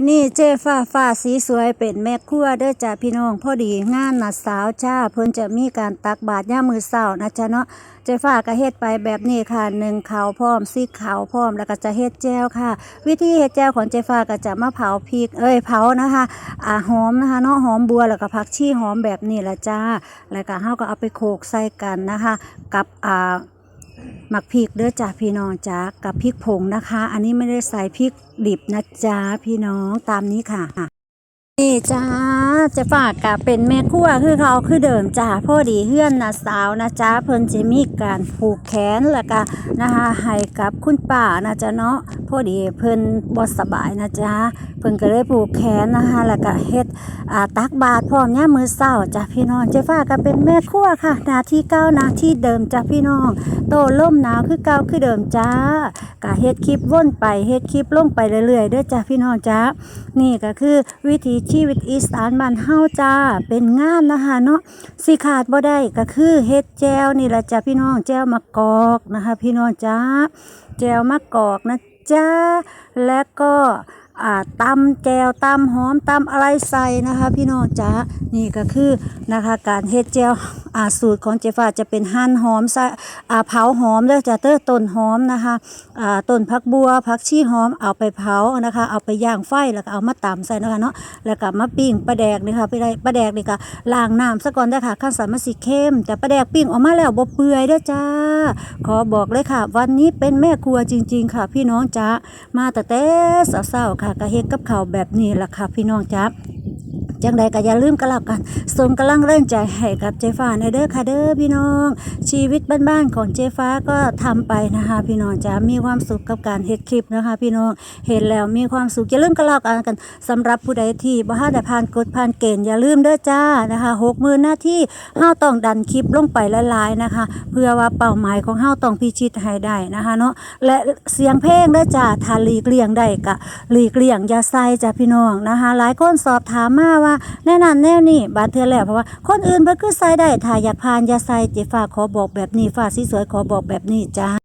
นี่เจ้ฟ้าฟ้าสีสวยเป็นแม่ครัวเด้อจ้าพี่น้องพอดีงานนัดสาวจ้าเพิ่นจะมีการตักบาตรย่ามมือเช้านะจ๊ะเนาะเจ้ฟ้าก็เฮ็ดไปแบบนี้ค่ะหนึ่งขาวพร้อมซีขาวพร้อมแล้วก็จะเฮ็ดแจ่วค่ะ วิธีเฮ็ดแจ่วของเจ้ฟ้าก็จะมาเผาพริกเอ้ยเผานะคะอ่าหอมนะคะเนาะหอมบัวแล้วก็ผักชีหอมแบบนี้ละจ้าแล้วก็เฮาก็เอาไปโขกใส่กันนะคะ กับอ่า หมักพริกเด้อจ้าพี่น้องจ้ากับพริกผงนะคะ อันนี้ไม่ได้ใส่พริกดิบนะจ้าพี่น้องตามนี้ค่ะนี่จ้าจะฝากกับเป็นแม่ครัวคือเขาคือเดิมจ้าพ่อดีเฮือนนะสาวนะจ้าเพิ่นจะมีการผูกแขนแล้วก็นะคะให้กับคุณป่านะจ้าเนาะ พอดีเพิ่นบ่สบายนะจ้าเพิ่นก็เลยผูกแขนนะคะแล้วก็เฮ็ดอ่าตักบาตรพร้อมย่ามมือเศร้าจ้ะพี่น้องเจ้าฟ้าก็เป็นแม่ครัวค่ะหนาที่เก้าหนาที่เดิมจ้ะพี่น้อง โตล่มหนาวคือเก่าคือเดิมจ้ากะเฮ็ดคลิปว่นไปเฮ็ดคลิปลงไปเรื่อยๆเด้อจ้ะพี่น้องจ้านี่ก็คือวิถีชีวิตอีสานบ้านเฮาจ้าเป็นงานนะคะเนาะสิขาดบ่ได้ก็คือเฮ็ดแจวนี่แหละจ้ะพี่น้องแจวมะกอกนะคะ พี่น้องจ้าแจวมะกอกนะ จ้า และก็ ตำแจวตำหอมตำอะไรใส่นะคะ พี่น้องจ้านี่ก็คือนะคะการเฮ็ดแจวอาสูตรของเจฟ้าจะเป็นหั่นหอมใส่อ่าเผาหอมแล้วจะเต้อต้นหอมนะคะอาต้นผักบัวผักชีหอมเอาไปเผานะคะ เอาไปย่างไฟแล้วก็เอามาตำใส่นะคะเนาะแล้วก็มาปิ้งปลาแดกนี่ค่ะไปได้ปลาแดกนี่ก็ล้างน้ำซะก่อนได้ค่ะขั้นสันมาสิเข้มแต่ปลาแดกปิ้งออกมาแล้วบ่เปื่อยด้จ้า ขอบอกเลยค่ะ วันนี้เป็นแม่ครัวจริง ๆ ค่ะ พี่น้องจ้ามาแต่แต่เศร้าๆค่ะก็เฮ็ดกับข้าวแบบนี้ล่ะค่ะพี่น้องจ๊ะ จังใดก็อย่าลืมกันแล้วกันส่งกำลังเร่งใจให้กับเจฟ้าในเด้อค่ะเด้อพี่น้อง ชีวิตบ้านๆของเจฟ้าก็ทำไปนะคะ พี่น้องจ้ามีความสุขกับการเฮ็ดคลิปนะคะ พี่น้องเห็นแล้วมีความสุขอย่าลืมกันแล้วกันกันสำหรับผู้ใดที่บ่ทันได้ผ่านกฎผ่านเกณฑ์อย่าลืมเด้อจ้านะคะ60,000หน้าที่เฮาต้องดันคลิปลงไปหลายๆนะคะ เพื่อว่าเป้าหมายของเฮาต้องพิชิตให้ได้นะคะเนาะและเสียงเพลงเด้อจ้าถ้าหลีกเลี่ยงได้ก็หลีกเลี่ยงอย่าใส่จ้าพี่น้องนะคะ หลายคนสอบถามมาว่าาแน่นั่นแน่นี่บาดเทือแล้วเพราะว่าคนอื่นเพิ่นคือใส่ได้ถ้าอยากผ่านอย่าใส่เจฟ้าขอบอกแบบนี้ฟ้าสีสวยขอบอกแบบนี้จ้า